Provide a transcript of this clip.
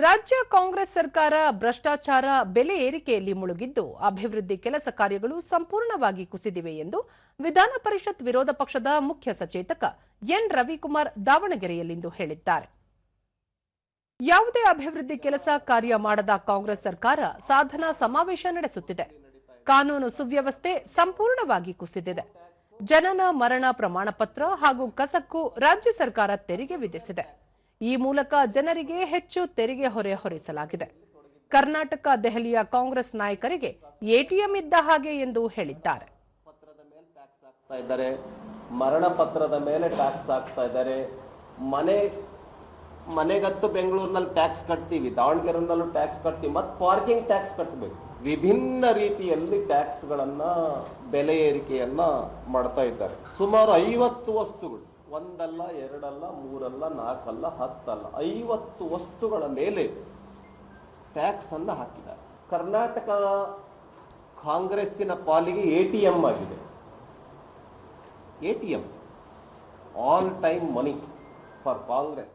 ರಾಜ್ಯ ಕಾಂಗ್ರೆಸ್ ಸರ್ಕಾರ ಭ್ರಷ್ಟಾಚಾರ ಬೆಲೆ ಏರಿಕೆಯಲ್ಲಿ ಮುಳುಗಿದ್ದು, ಅಭಿವೃದ್ಧಿ ಕೆಲಸ ಕಾರ್ಯಗಳು ಸಂಪೂರ್ಣವಾಗಿ ಕುಸಿದಿವೆ ಎಂದು ವಿಧಾನ ಪರಿಷತ್ ವಿರೋಧ ಪಕ್ಷದ ಮುಖ್ಯ ಸಚೇತಕ ಎನ್. ರವಿಕುಮಾರ್ ದಾವಣಗೆರೆಯಲ್ಲಿಂದು ಹೇಳಿದ್ದಾರೆ. ಯಾವುದೇ ಅಭಿವೃದ್ಧಿ ಕೆಲಸ ಕಾರ್ಯ ಮಾಡದ ಕಾಂಗ್ರೆಸ್ ಸರ್ಕಾರ ಸಾಧನಾ ಸಮಾವೇಶ ನಡೆಸುತ್ತಿದೆ. ಕಾನೂನು ಸುವ್ಯವಸ್ಥೆ ಸಂಪೂರ್ಣವಾಗಿ ಕುಸಿದಿದೆ. ಜನನ ಮರಣ ಪ್ರಮಾಣ ಪತ್ರ ಹಾಗೂ ಕಸಕ್ಕೂ ರಾಜ್ಯ ಸರ್ಕಾರ ತೆರಿಗೆ ವಿಧಿಸಿದೆ. ಈ ಮೂಲಕ ಜನರಿಗೆ ಹೆಚ್ಚು ತೆರಿಗೆ ಹೊರೆ ಹೊರಿಸಲಾಗಿದೆ. ಕರ್ನಾಟಕ, ದೆಹಲಿಯ ಕಾಂಗ್ರೆಸ್ ನಾಯಕರಿಗೆ ಎಟಿಎಂ ಇದ್ದ ಹಾಗೆ ಎಂದು ಹೇಳಿದ್ದಾರೆ. ಮರಣ ಪತ್ರದ ಮೇಲೆ ಟ್ಯಾಕ್ಸ್ ಹಾಕ್ತಾ ಇದ್ದಾರೆ. ಮನೆ, ಮನೆಗತ್ತು ಬೆಂಗಳೂರಿನಲ್ಲಿ ಟ್ಯಾಕ್ಸ್ ಕಟ್ತೀವಿ. ದಾವಣಗೆರೆನಲ್ಲೂ ಟ್ಯಾಕ್ಸ್ ಕಟ್ತೀವಿ. ಮತ್ತು ಪಾರ್ಕಿಂಗ್ ಟ್ಯಾಕ್ಸ್ ಕಟ್ಟಬೇಕು ವಿಭಿನ್ನ ರೀತಿಯಲ್ಲಿ ಟ್ಯಾಕ್ಸ್ಗಳನ್ನು ಬೆಲೆ ಏರಿಕೆಯನ್ನು ಮಾಡ್ತಾ ಇದ್ದಾರೆ. ಸುಮಾರು ಐವತ್ತು ವಸ್ತುಗಳು. ಒಂದಲ್ಲ, ಎರಡಲ್ಲ, ಮೂರಲ್ಲ, ನಾಲ್ಕಲ್ಲ, ಹತ್ತಲ್ಲ, ಐವತ್ತು ವಸ್ತುಗಳ ಮೇಲೆ ಟ್ಯಾಕ್ಸ್ ಅನ್ನು ಹಾಕಿದ್ದಾರೆ ಕರ್ನಾಟಕ ಕಾಂಗ್ರೆಸ್ಸಿನ ಪಾಲಿಗೆ ಎ ಟಿ ಎಂ ಆಗಿದೆ. A T M all time money for Congress.